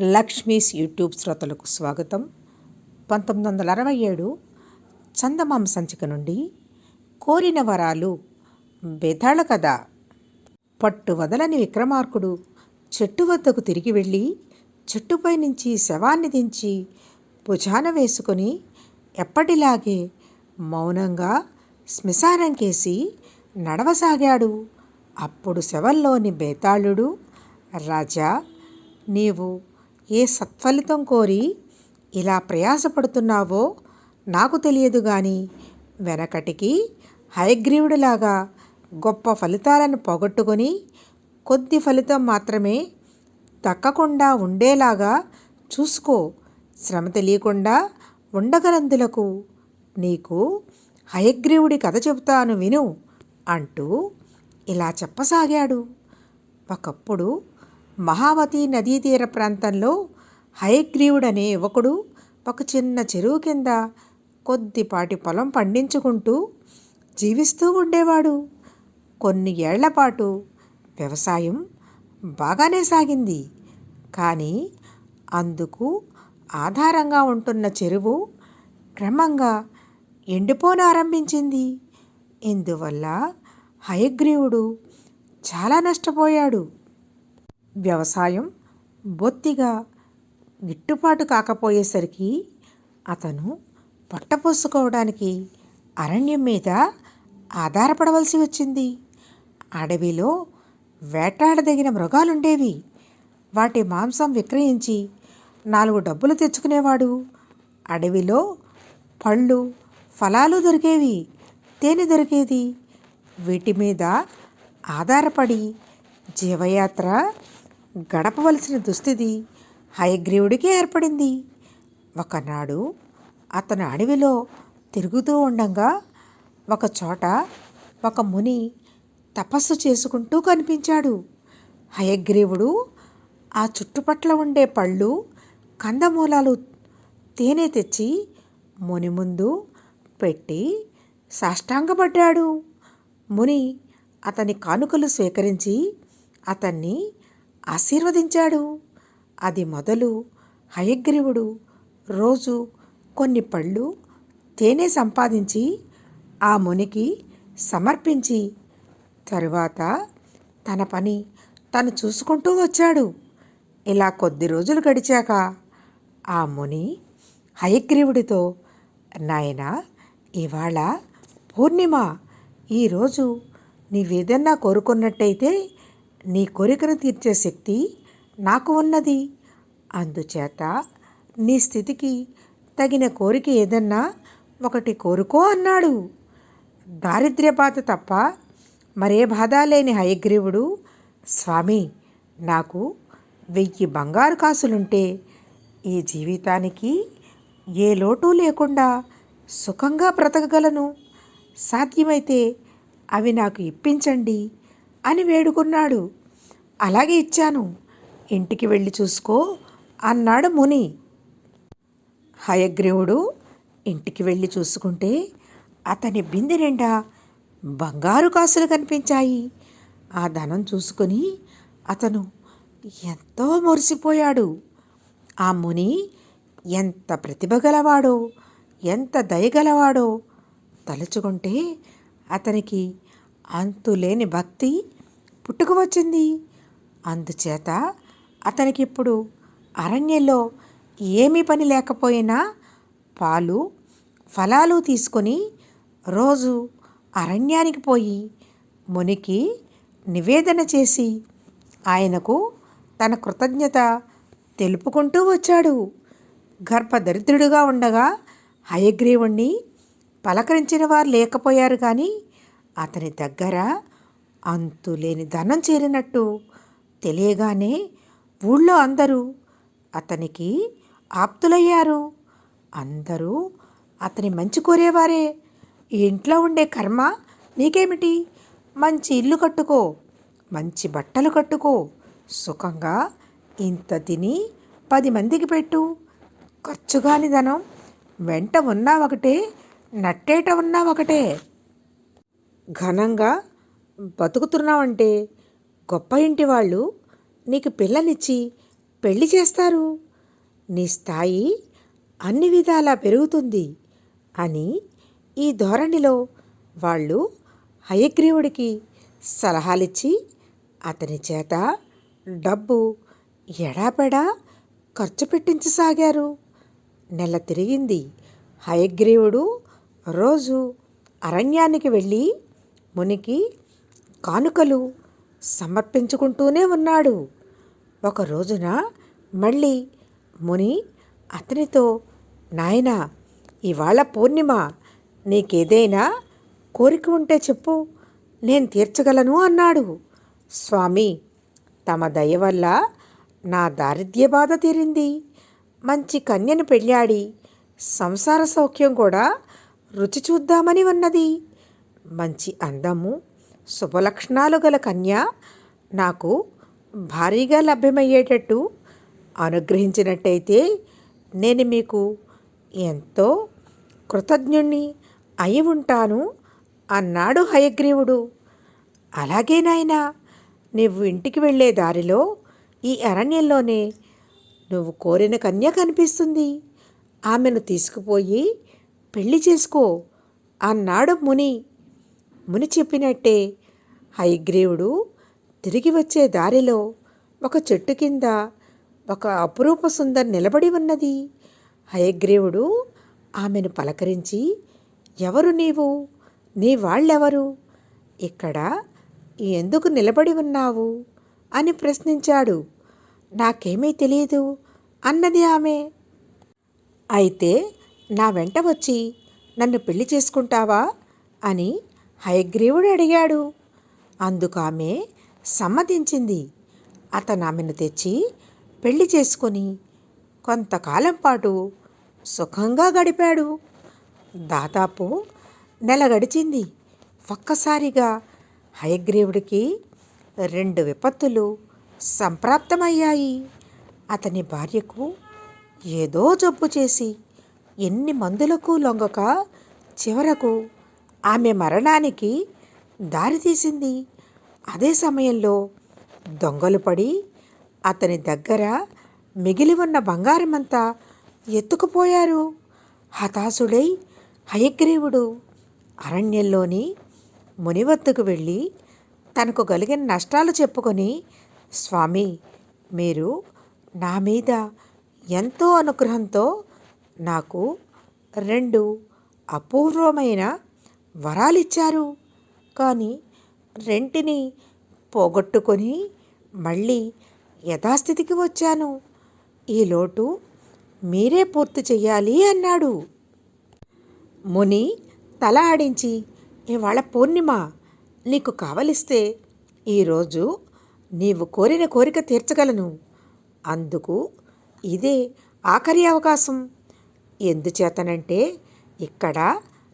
Lakshmi's YouTube శ్రోతలకు స్వాగతం. పంతొమ్మిది వందల అరవై ఏడు చందమామ సంచిక నుండి కోరిన వరాలు బెదళ కథ పట్టు వదలని విక్రమార్కుడు చెట్టు వద్దకు తిరిగి వెళ్ళి చెట్టుపై నుంచి శవాన్ని దించి భుజాన వేసుకొని ఎప్పటిలాగే మౌనంగా శ్మశానంకేసి నడవసాగాడు. అప్పుడు శవంలోని బేతాళుడు రాజా నీవు ఏ సత్ఫలితం కోరి ఇలా ప్రయాసపడుతున్నావో నాకు తెలియదు గాని వెనకటికి హయగ్రీవుడిలాగా గొప్ప ఫలితాలను పోగొట్టుకొని కొద్ది ఫలితం మాత్రమే దక్కకుండా ఉండేలాగా చూసుకో. శ్రమ తెలియకుండా ఉండగలందులకు నీకు హయగ్రీవుడి కథ చెబుతాను విను అంటూ ఇలా చెప్పసాగాడు. ఒకప్పుడు మహావతి నదీ తీర ప్రాంతంలో హయగ్రీవుడనే యువకుడు ఒక చిన్న చెరువు కింద కొద్దిపాటి పొలం పండించుకుంటూ జీవిస్తూ ఉండేవాడు. కొన్ని ఏళ్ళపాటు వ్యవసాయం బాగానే సాగింది. కానీ అందుకు ఆధారంగా ఉంటున్న చెరువు క్రమంగా ఎండిపోనారంభించింది ఇందువల్ల హయగ్రీవుడు చాలా నష్టపోయాడు. వ్యవసాయం బొత్తిగా గిట్టుబాటు కాకపోయేసరికి అతను పొట్టపోసుకోవడానికి అరణ్యం మీద ఆధారపడవలసి వచ్చింది. అడవిలో వేటాడదగిన మృగాలుండేవి. వాటి మాంసం విక్రయించి నాలుగు డబ్బులు తెచ్చుకునేవాడు. అడవిలో పళ్ళు ఫలాలు దొరికేవి. తేనె దొరికేది. వీటి మీద ఆధారపడి జీవయాత్ర గడపవలసిన దుస్థితి హయగ్రీవుడికి ఏర్పడింది. ఒకనాడు అతను అడవిలో తిరుగుతూ ఉండగా ఒకచోట ఒక ముని తపస్సు చేసుకుంటూ కనిపించాడు. హయగ్రీవుడు ఆ చుట్టుపట్ల ఉండే పళ్ళు కందమూలాలు తేనె తెచ్చి ముని ముందు పెట్టి సాష్టాంగపడ్డాడు. ముని అతని కానుకలు స్వీకరించి అతన్ని ఆశీర్వదించాడు. అది మొదలు హయగ్రీవుడు రోజు కొన్ని పళ్ళు తేనె సంపాదించి ఆ మునికి సమర్పించి తరువాత తన పని తను చూసుకుంటూ వచ్చాడు. ఇలా కొద్ది రోజులు గడిచాక ఆ ముని హయగ్రీవుడితో నాయన ఇవాళ పూర్ణిమ ఈరోజు నీవేదన్నా కోరుకున్నట్టయితే నీ కోరికను తీర్చే శక్తి నాకు ఉన్నది. అందుచేత నీ స్థితికి తగిన కోరిక ఏదన్నా ఒకటి కోరుకో అన్నాడు. దారిద్ర్యపాత తప్ప మరే బాధ లేని హయగ్రీవుడు స్వామి నాకు వెయ్యి బంగారు కాసులుంటే ఈ జీవితానికి ఏ లోటు లేకుండా సుఖంగా బ్రతకగలను. సాధ్యమైతే అవి నాకు ఇప్పించండి. అని వేడుకున్నాడు. అలాగే ఇచ్చాను. ఇంటికి వెళ్ళి చూసుకో అన్నాడు ముని. హయగ్రీవుడు ఇంటికి వెళ్ళి చూసుకుంటే అతని బిందె నిండా బంగారు కాసులు కనిపించాయి. ఆ ధనం చూసుకొని అతను ఎంతో మురిసిపోయాడు. ఆ ముని ఎంత ప్రతిభ గలవాడో ఎంత దయగలవాడో తలుచుకుంటే అతనికి అంతులేని భక్తి పుట్టుకు వచ్చింది. అందుచేత అతనికి ఇప్పుడు అరణ్యంలో ఏమీ పని లేకపోయినా పాలు ఫలాలు తీసుకొని రోజు అరణ్యానికి పోయి మునికి నివేదన చేసి ఆయనకు తన కృతజ్ఞత తెలుపుకుంటూ వచ్చాడు. గర్భదరిద్రుడుగా ఉండగా హయగ్రీవుణ్ణి పలకరించిన వారు లేకపోయారు కానీ అతని దగ్గర అంతులేని ధనం చేరినట్టు తెలియగానే ఊళ్ళో అందరూ అతనికి ఆప్తులయ్యారు. అందరూ అతని మంచి కోరేవారే. ఇంట్లో ఉండే కర్మ నీకేమిటి? మంచి ఇల్లు కట్టుకో మంచి బట్టలు కట్టుకో సుఖంగా ఇంత తిని పది మందికి పెట్టు. ఖర్చుగాని ధనం వెంట ఉన్నా ఒకటే నట్టేట ఉన్నా ఒకటే. ఘనంగా బతుకుతున్నావంటే గొప్ప ఇంటి వాళ్ళు నీకు పిల్లనిచ్చి పెళ్ళి చేస్తారు. నీ స్థాయి అన్ని విధాలా పెరుగుతుంది అని ఈ ధోరణిలో వాళ్ళు హయగ్రీవుడికి సలహాలిచ్చి అతని చేత డబ్బు ఎడాపెడా ఖర్చు పెట్టించసాగారు. నెల తిరిగింది. హయగ్రీవుడు రోజు అరణ్యానికి వెళ్ళి మునికి కానుకలు సమర్పించుకుంటూనే ఉన్నాడు. ఒక రోజున మళ్ళీ ముని అతనితో నాయన ఇవాళ పూర్ణిమ నీకేదైనా కోరిక ఉంటే చెప్పు నేను తీర్చగలను అన్నాడు. స్వామి తమ దయ వల్ల నా దారిద్ర్య బాధ తీరింది. మంచి కన్యను పెళ్ళాడి సంసార సౌఖ్యం కూడా రుచి చూద్దామని ఉన్నది. మంచి అందము శుభలక్షణాలు గల కన్య నాకు భారీగా లభ్యమయ్యేటట్టు అనుగ్రహించినట్టయితే నేను మీకు ఎంతో కృతజ్ఞుణ్ణి అయి ఉంటాను అన్నాడు హయగ్రీవుడు. అలాగే నాయనా నువ్వు ఇంటికి వెళ్ళే దారిలో ఈ అరణ్యంలోనే నువ్వు కోరిన కన్య కనిపిస్తుంది. ఆమెను తీసుకుపోయి పెళ్ళి చేసుకో అన్నాడు ముని. ముని చెప్పినట్టే హైగ్రీవుడు తిరిగి వచ్చే దారిలో ఒక చెట్టు కింద ఒక అపురూప సుందర్ నిలబడి ఉన్నది. హయగ్రీవుడు ఆమెను పలకరించి ఎవరు నీవు? నీ వాళ్ళెవరు? ఇక్కడ ఎందుకు నిలబడి ఉన్నావు? అని ప్రశ్నించాడు. నాకేమీ తెలియదు అన్నది ఆమె. అయితే నా వెంట వచ్చి నన్ను పెళ్ళి చేసుకుంటావా? అని హయగ్రీవుడు అడిగాడు. అందుకు ఆమె సమ్మతించింది. అతను ఆమెను తెచ్చి పెళ్ళి చేసుకొని కొంతకాలం పాటు సుఖంగా గడిపాడు. దాదాపు నెల గడిచింది. ఒక్కసారిగా హయగ్రీవుడికి రెండు విపత్తులు సంప్రాప్తమయ్యాయి. అతని భార్యకు ఏదో జబ్బు చేసి ఎన్ని మందులకు లొంగక చివరకు ఆమె మరణానికి దారితీసింది అదే సమయంలో దొంగలు పడి అతని దగ్గర మిగిలి ఉన్న బంగారమంతా ఎత్తుకుపోయారు. హతాశుడై హయగ్రీవుడు అరణ్యంలోని మునివద్దకు వెళ్ళి తనకు కలిగిన నష్టాలు చెప్పుకొని స్వామి మీరు నా మీద ఎంతో అనుగ్రహంతో నాకు రెండు అపూర్వమైన వరాలిచ్చారు. కానీ రెంటిని పోగొట్టుకొని మళ్ళీ యథాస్థితికి వచ్చాను. ఈ లోటు మీరే పూర్తి చెయ్యాలి అన్నాడు. ముని తల ఆడించి ఇవాళ పూర్ణిమ నీకు కావలిస్తే ఈరోజు నీవు కోరిన కోరిక తీర్చగలను. అందుకు ఇదే ఆఖరి అవకాశం. ఎందుచేతనంటే ఇక్కడ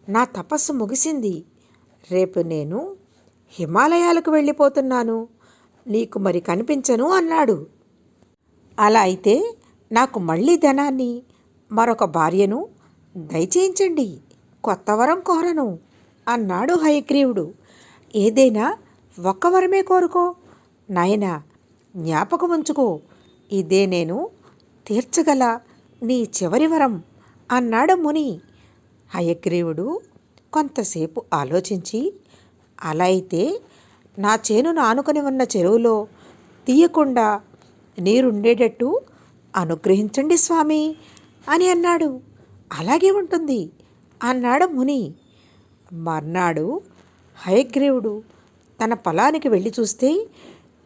నా తపస్సు ముగిసింది. రేపు నేను హిమాలయాలకు వెళ్ళిపోతున్నాను. నీకు మరి కనిపించను అన్నాడు. అలా అయితే నాకు మళ్ళీ ధనాన్ని మరొక భార్యను దయచేయించండి. కొత్త వరం కోరను అన్నాడు హయగ్రీవుడు. ఏదైనా ఒక్క వరమే కోరుకో. నాయనా జ్ఞాపకం ఉంచుకో. ఇదే నేను తీర్చగల నీ చివరి వరం అన్నాడు ముని. హయగ్రీవుడు కొంతసేపు ఆలోచించి అలా అయితే నా చేనును ఆనుకొని ఉన్న చెరువులో తీయకుండా నీరుండేటట్టు అనుగ్రహించండి స్వామి అని అన్నాడు. అలాగే ఉంటుంది అన్నాడు ముని. మర్నాడు హయగ్రీవుడు తన పొలానికి వెళ్ళి చూస్తే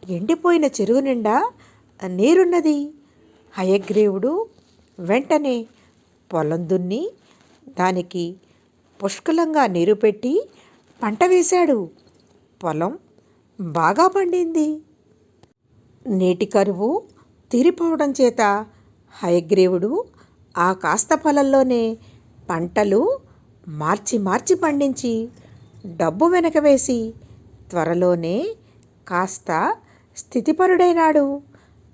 ఎండిపోయిన చెరువు నిండా నీరున్నది. హయగ్రీవుడు వెంటనే పొలం దున్ని దానికి పుష్కలంగా నీరు పెట్టి పంట వేశాడు. పొలం బాగా పండింది. నీటి కరువు తీరిపోవడం చేత హయగ్రీవుడు ఆ కాస్త పొలంలోనే పంటలు మార్చి మార్చి పండించి డబ్బు వెనక వేసి త్వరలోనే కాస్త స్థితిపరుడైనాడు.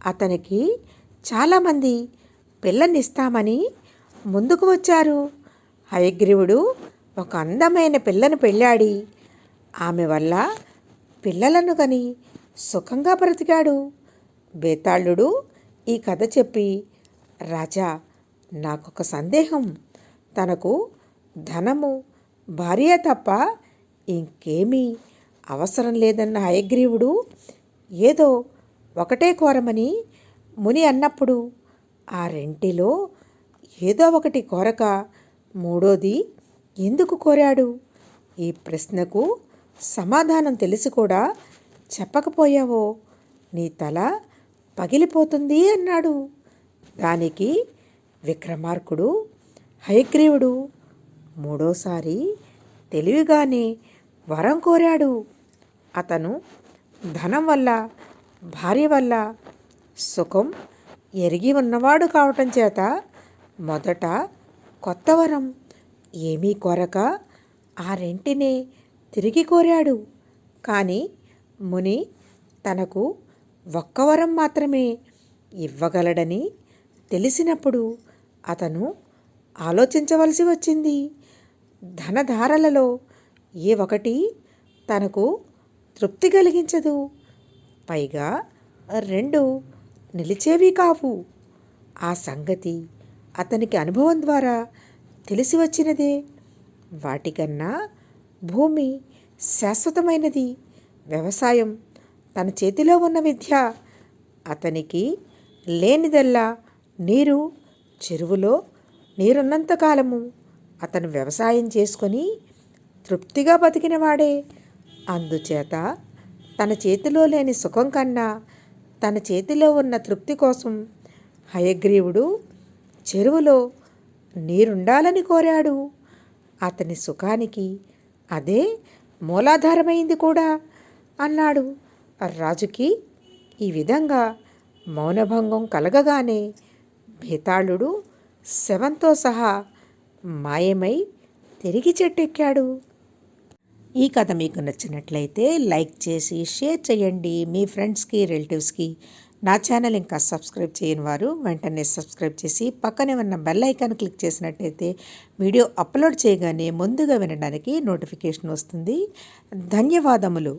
అతనికి చాలామంది పిల్లనిస్తామని ముందుకు వచ్చారు. హయగ్రీవుడు ఒక అందమైన పిల్లను పెళ్ళాడి. ఆమె వల్ల పిల్లలను కని సుఖంగా బ్రతికాడు. బేతాళుడు ఈ కథ చెప్పి రాజా నాకొక సందేహం. తనకు ధనము భార్య తప్ప ఇంకేమీ అవసరం లేదన్న హయగ్రీవుడు ఏదో ఒకటే కోరమని ముని అన్నప్పుడు ఆ రెంటిలో ఏదో ఒకటి కోరక మూడోది ఎందుకు కోరాడు? ఈ ప్రశ్నకు సమాధానం తెలిసి కూడా చెప్పకపోయావో? నీ తల పగిలిపోతుంది అన్నాడు. దానికి విక్రమార్కుడు హయగ్రీవుడు మూడోసారి తెలివిగానే వరం కోరాడు. అతను ధనం వల్ల భార్య వల్ల సుఖం ఎరిగి ఉన్నవాడు కావటం చేత మొదట కొత్త వరం ఏమీ కోరక ఆ రెంటినే తిరిగి కోరాడు. కానీ ముని తనకు ఒక్క వరం మాత్రమే ఇవ్వగలడని తెలిసినప్పుడు అతను ఆలోచించవలసి వచ్చింది. ధనధారలలో ఏ ఒకటి తనకు తృప్తి కలిగించదు. పైగా రెండు నిలిచేవి కావు. ఆ సంగతి అతనికి అనుభవం ద్వారా తెలిసి వచ్చినదే. వాటికన్నా భూమి శాశ్వతమైనది. వ్యవసాయం తన చేతిలో ఉన్న విద్య అతనికి లేనిదల్లా నీరు చెరువులో నీరున్నంతకాలము అతను వ్యవసాయం చేసుకొని తృప్తిగా బతికినవాడే. అందుచేత తన చేతిలో లేని సుఖం కన్నా తన చేతిలో ఉన్న తృప్తి కోసం హయగ్రీవుడు చెరువులో నీరుండాలని కోరాడు. అతని సుఖానికి అదే మూలాధారమైంది కూడా అన్నాడు. రాజుకి ఈ విధంగా మౌనభంగం కలగగానే భేతాళుడు శవంతో సహా మాయమై తిరిగి చెట్టెక్కాడు. ఈ కథ మీకు నచ్చినట్లయితే లైక్ చేసి షేర్ చేయండి. మీ ఫ్రెండ్స్కి రిలేటివ్స్కి నా ఛానల్ ఇంకా సబ్స్క్రైబ్ చేయని వారు వెంటనే సబ్స్క్రైబ్ చేసి పక్కనే ఉన్న బెల్ ఐకాన్ క్లిక్ చేసినట్టయితే వీడియో అప్లోడ్ చేయగానే ముందుగా వినడానికి నోటిఫికేషన్ వస్తుంది. ధన్యవాదములు.